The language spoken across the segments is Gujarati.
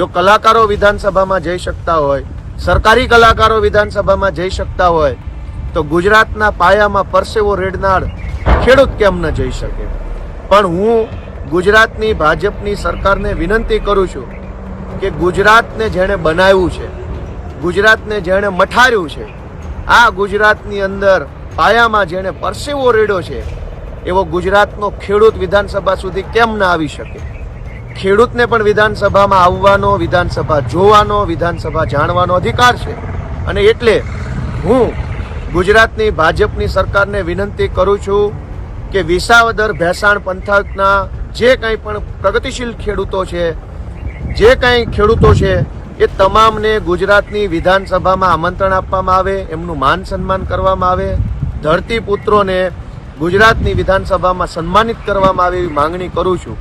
જો કલાકારો વિધાનસભામાં જઈ શકતા હોય, સરકારી કલાકારો વિધાનસભામાં જઈ શકતા હોય, તો ગુજરાતના પાયામાં પરસેવો રેડનાર ખેડૂત કેમ ન જઈ શકે? પણ હું ગુજરાતની ભાજપની સરકારને વિનંતી કરું છું કે ગુજરાતને જેણે બનાવ્યું છે, ગુજરાતને જેણે મઠાર્યું છે, આ ગુજરાતની અંદર પાયામાં જેણે પરસેવો રેડ્યો છે, એવો ગુજરાતનો ખેડૂત વિધાનસભા સુધી કેમ ના આવી શકે? ખેડૂતને પણ વિધાનસભામાં આવવાનો, વિધાનસભા જોવાનો, વિધાનસભા જાણવાનો અધિકાર છે. અને એટલે હું ગુજરાતની ભાજપની સરકારને વિનંતી કરું છું કે વિસાવદર ભેસાણ પંથકના જે કંઈ પણ પ્રગતિશીલ ખેડૂતો છે, જે કંઈ ખેડૂતો છે, એ તમામને ગુજરાતની વિધાનસભામાં આમંત્રણ આપવામાં આવે, એમનું માન સન્માન કરવામાં આવે ધરતીપુત્રોને ગુજરાતની વિધાનસભામાં સન્માનિત કરવામાં આવે એવી માંગણી કરું છું.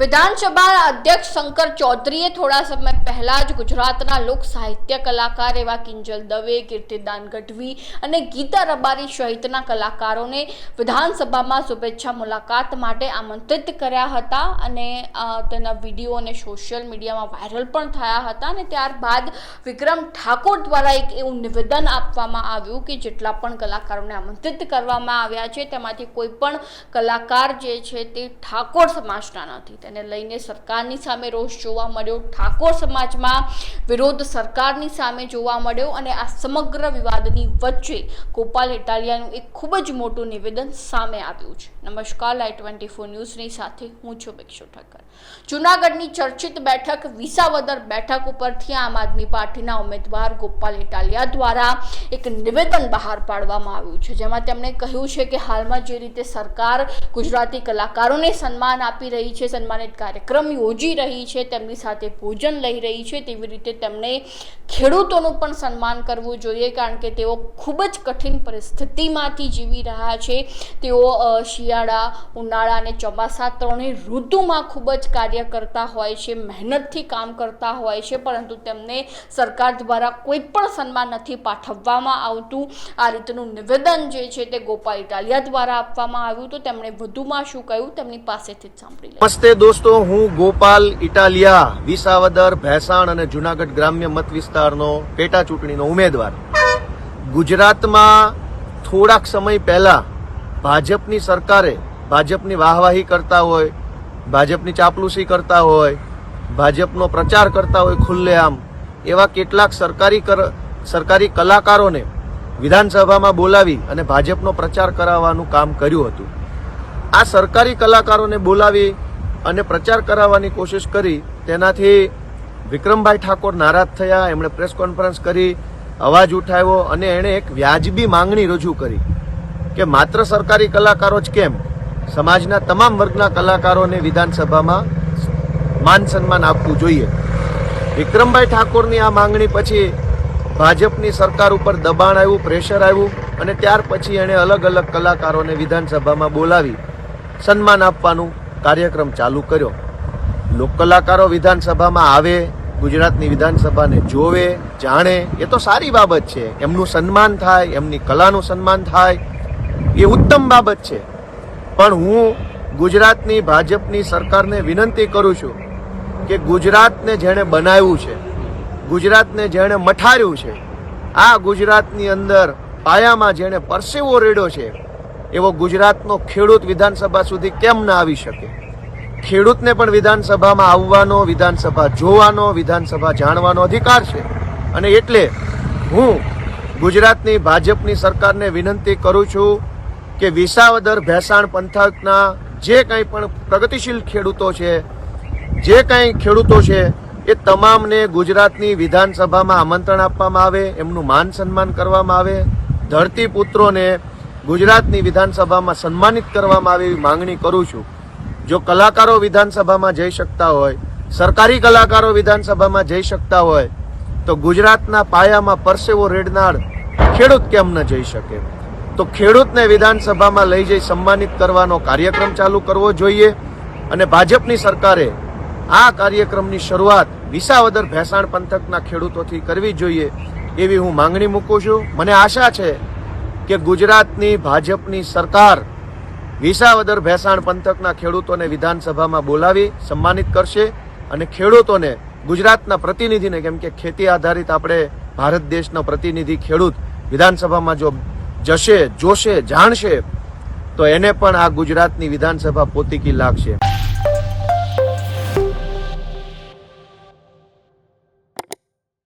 વિધાનસભાના અધ્યક્ષ શંકર ચૌધરીએ થોડા સમય પહેલા જ ગુજરાતના લોક સાહિત્ય કલાકાર એવા કિંજલ દવે, કીર્તિદાન ગઢવી અને ગીતા રબારી સહિતના કલાકારોને વિધાનસભામાં શુભેચ્છા મુલાકાત માટે આમંત્રિત કર્યા હતા અને તેના વીડિયો અને સોશિયલ મીડિયામાં વાયરલ પણ થયા હતા અને ત્યારબાદ વિક્રમ ઠાકોર દ્વારા એક એવું નિવેદન આપવામાં આવ્યું કે જેટલા પણ કલાકારોને આમંત્રિત કરવામાં આવ્યા છે, તેમાંથી કોઈ પણ કલાકાર જે છે તે ઠાકોર સમાજના નથી તેને લઈને સરકારની સામે રોષ જોવા મળ્યો. ઠાકોર સમાજમાં વિરોધ સરકારની સામે જોવા મળ્યો અને આ સમગ્ર વિવાદની વચ્ચે ગોપાલ ઇટાલિયાનું એક ખૂબ જ મોટું નિવેદન સામે આવ્યું છે. નમસ્કાર, લાઈ ટ્વેન્ટી ફોર ન્યૂઝની સાથે હું છું ભિક્ષુ ઠક્કર. જૂનાગઢની ચર્ચિત બેઠક, વિસાવદર બેઠક ઉપરથી આમ આદમી પાર્ટીના ઉમેદવાર ગોપાલ ઇટાલિયા દ્વારા એક નિવેદન બહાર પાડવામાં આવ્યું છે. જેમાં તેમણે કહ્યું છે કે હાલમાં જે રીતે સરકાર ગુજરાતી કલાકારોને સન્માન આપી રહી છે સન્માનિત કાર્યક્રમ યોજી રહી છે, તેમની સાથે ભોજન લઈ રહી છે, તેવી રીતે તેમણે ખેડૂતોનું પણ સન્માન કરવું જોઈએ, કારણ કે તેઓ ખૂબ જ કઠિન પરિસ્થિતિમાંથી જીવી રહ્યા છે. તેઓ શિયાળા, ઉનાળા અને ચોમાસા ત્રણેય ઋતુમાં ખૂબ જ કાર્ય કરતા હોય છે, મહેનતથી કામ કરતા હોય છે, પરંતુ તેમને સરકાર દ્વારા કોઈ પણ સન્માન નથી પાઠવવામાં આવતું. આ રીતનું નિવેદન જે છે તે ગોપાલ ઇટાલિયા દ્વારા આપવામાં આવ્યું તો તેમણે વધુમાં શું કહ્યું તેમની પાસેથી જ સાંભળી નમસ્તે દોસ્તો, હું ગોપાલ ઇટાલિયા, વિસાવદર, ભેસાણ અને જુનાગઢ ગ્રામ્ય મત વિસ્તારનો પેટા ચૂંટણીનો ઉમેદવાર. ગુજરાતમાં થોડાક સમય પહેલા ભાજપની સરકારે ભાજપની વાહવાહી કરતા હોય, ભાજપની ચાપલુસી કરતા હોય, ભાજપનો પ્રચાર કરતા હોય ખુલ્લેઆમ, એવા કેટલાક સરકારી કર- સરકારી કલાકારોને વિધાનસભામાં બોલાવી અને ભાજપનો પ્રચાર કરાવવાનું કામ કર્યું હતું. આ સરકારી કલાકારોને બોલાવી અને પ્રચાર કરાવવાની કોશિશ કરી તેનાથી વિક્રમભાઈ ઠાકોર નારાજ થયા, એમણે પ્રેસ કોન્ફરન્સ કરી, અવાજ ઉઠાવ્યો અને એણે એક વ્યાજબી માંગણી રજૂ કરી કે માત્ર સરકારી કલાકારો જ કેમ? સમાજના તમામ વર્ગના કલાકારોને વિધાનસભામાં માન સન્માન આપવું જોઈએ. વિક્રમભાઈ ઠાકોરની આ માંગણી પછી ભાજપની સરકાર ઉપર દબાણ આવ્યું, પ્રેશર આવ્યું અને ત્યાર પછી એણે અલગ અલગ કલાકારોને વિધાનસભામાં બોલાવી સન્માન આપવાનું કાર્યક્રમ ચાલુ કર્યો. લોક કલાકારો વિધાનસભામાં આવે, ગુજરાતની વિધાનસભાને જોવે, જાણે, એ તો સારી બાબત છે. એમનું સન્માન થાય, એમની કલાનું સન્માન થાય, એ ઉત્તમ બાબત છે. પણ હું ગુજરાતની ભાજપની સરકારને વિનંતી કરું છું કે ગુજરાતને જેણે બનાવ્યું છે, ગુજરાતને જેણે મઠાર્યું છે, આ ગુજરાતની અંદર પાયામાં જેણે પરસેવો રેડ્યો છે એવો ગુજરાતનો ખેડૂત વિધાનસભા સુધી કેમ ના આવી શકે? ખેડૂતને પણ વિધાનસભામાં આવવાનો, વિધાનસભા જોવાનો, વિધાનસભા જાણવાનો અધિકાર છે. અને એટલે હું ગુજરાતની ભાજપની સરકારને વિનંતી કરું છું કે વિસાવદર ભેસાણ પંથકના જે કંઈ પણ પ્રગતિશીલ ખેડૂતો છે, જે કંઈ ખેડૂતો છે, એ તમામને ગુજરાતની વિધાનસભામાં આમંત્રણ આપવામાં આવે, એમનું માન સન્માન કરવામાં આવે. ધરતીપુત્રોને ગુજરાતની વિધાનસભામાં સન્માનિત કરવામાં આવે એવી માંગણી કરું છું. જો કલાકારો વિધાનસભામાં જઈ શકતા હોય, સરકારી કલાકારો વિધાનસભામાં જઈ શકતા હોય, તો ગુજરાતના પાયામાં પરસેવો રેડનાર ખેડૂત કેમ ન જઈ શકે? તો ખેડૂતને વિધાનસભામાં લઈ જઈ સન્માનિત કરવાનો કાર્યક્રમ ચાલુ કરવો જોઈએ અને ભાજપની સરકારે આ કાર્યક્રમની શરૂઆત વિસાવદર ભેસાણ પંથકના ખેડૂતોથી કરવી જોઈએ એવી હું માંગણી મૂકું છું. મને આશા છે કે ગુજરાતની ભાજપની સરકાર વિસાવદર ભેસાણ પંથકના ખેડૂતોને વિધાનસભામાં બોલાવી સન્માનિત કરશે અને ખેડૂતોને ગુજરાતના પ્રતિનિધિને, કેમ કે ખેતી આધારિત આપણે ભારત દેશનો પ્રતિનિધિ ખેડૂત વિધાનસભામાં જો જશે, જોશે, જાણશે, તો એને પણ આ ગુજરાતની વિધાનસભા પોતીકી લાગશે.